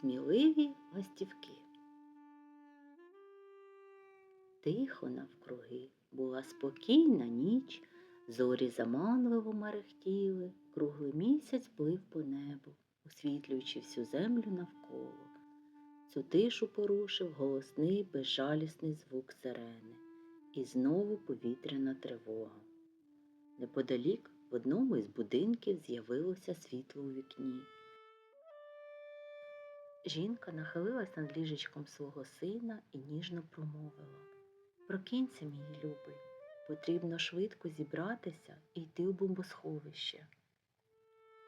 Сміливі ластівки. Тихо навкруги була спокійна ніч, зорі заманливо мерехтіли, круглий місяць плив по небу, освітлюючи всю землю навколо. Цю тишу порушив голосний безжалісний звук сирени, і знову повітряна тривога. Неподалік в одному із будинків з'явилося світло у вікні. Жінка нахилилась над ліжечком свого сина і ніжно промовила Прокинься, мій любий, потрібно швидко зібратися і йти у бомбосховище.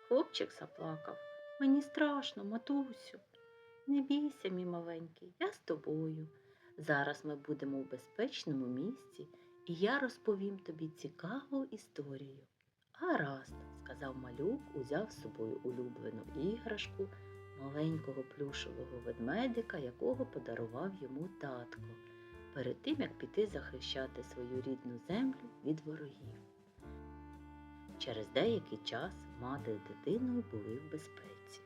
Хлопчик заплакав. Мені страшно, матусю. Не бійся, мій маленький, я з тобою. Зараз ми будемо в безпечному місці, і я розповім тобі цікаву історію. Гаразд, сказав малюк, узяв з собою улюблену іграшку, маленького плюшевого ведмедика, якого подарував йому татко, перед тим як піти захищати свою рідну землю від ворогів. Через деякий час мати з дитиною були в безпеці.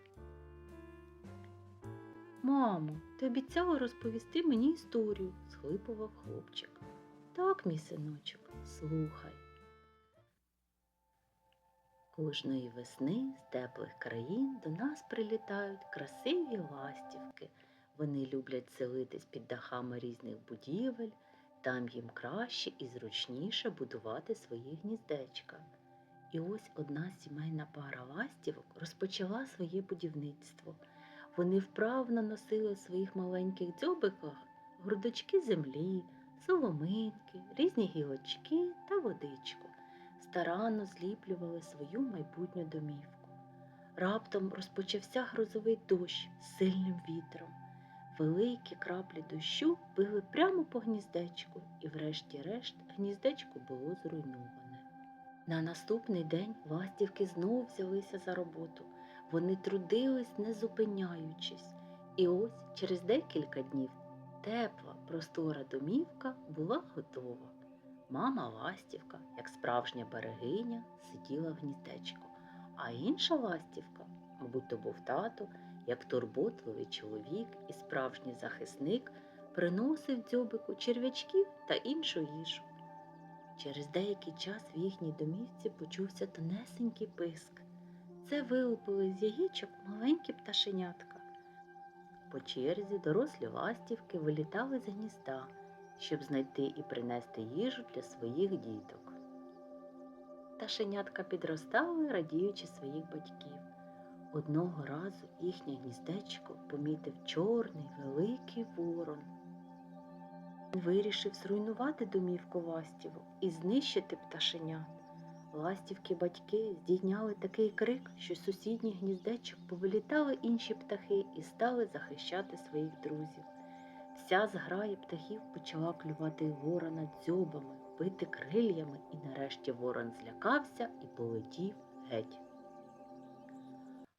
Мамо, ти обіцяла розповісти мені історію, схлипував хлопчик. Так, мій синочок, слухай. Кожної весни з теплих країн до нас прилітають красиві ластівки. Вони люблять селитись під дахами різних будівель, там їм краще і зручніше будувати свої гніздечка. І ось одна сімейна пара ластівок розпочала своє будівництво. Вони вправно носили в своїх маленьких дзьобиках грудочки землі, соломинки, різні гілочки та водичку старанно зліплювали свою майбутню домівку. Раптом розпочався грозовий дощ з сильним вітром. Великі краплі дощу били прямо по гніздечку, і, врешті-решт, гніздечко було зруйноване. На наступний день ластівки знову взялися за роботу. Вони трудились, не зупиняючись, і ось через декілька днів тепла, простора домівка була готова. Мама ластівка, як справжня берегиня, сиділа в гніздечку, а інша ластівка, мабуть, то був тато, як турботливий чоловік і справжній захисник, приносив дзьобику черв'ячків та іншу їжу. Через деякий час в їхній домівці почувся тонесенький писк. Це вилупили з яєчок маленькі пташенятка. По черзі дорослі ластівки вилітали з гнізда щоб знайти і принести їжу для своїх діток. Пташенятка підростали, радіючи своїх батьків. Одного разу їхнє гніздечко помітив чорний великий ворон. Він вирішив зруйнувати домівку ластівок і знищити пташенят. Ластівки батьки здійняли такий крик, що з сусідніх гніздечок повилітали інші птахи і стали захищати своїх друзів. Вся зграя птахів почала клювати ворона дзьобами, бити крильями, і нарешті ворон злякався і полетів геть.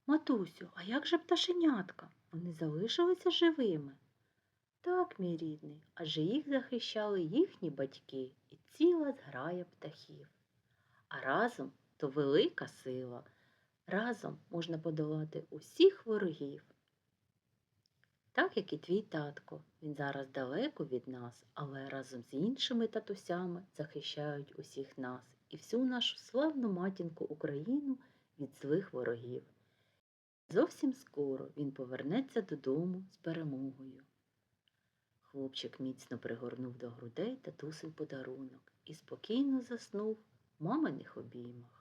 Матусю, а як же пташенятка? Вони залишилися живими. Так, мій рідний, адже їх захищали їхні батьки і ціла зграя птахів. А разом то велика сила. Разом можна подолати усіх ворогів. Так як і твій татко, він зараз далеко від нас, але разом з іншими татусями захищають усіх нас і всю нашу славну матінку Україну від злих ворогів. Зовсім скоро він повернеться додому з перемогою. Хлопчик міцно пригорнув до грудей татусин подарунок і спокійно заснув в маминих обіймах.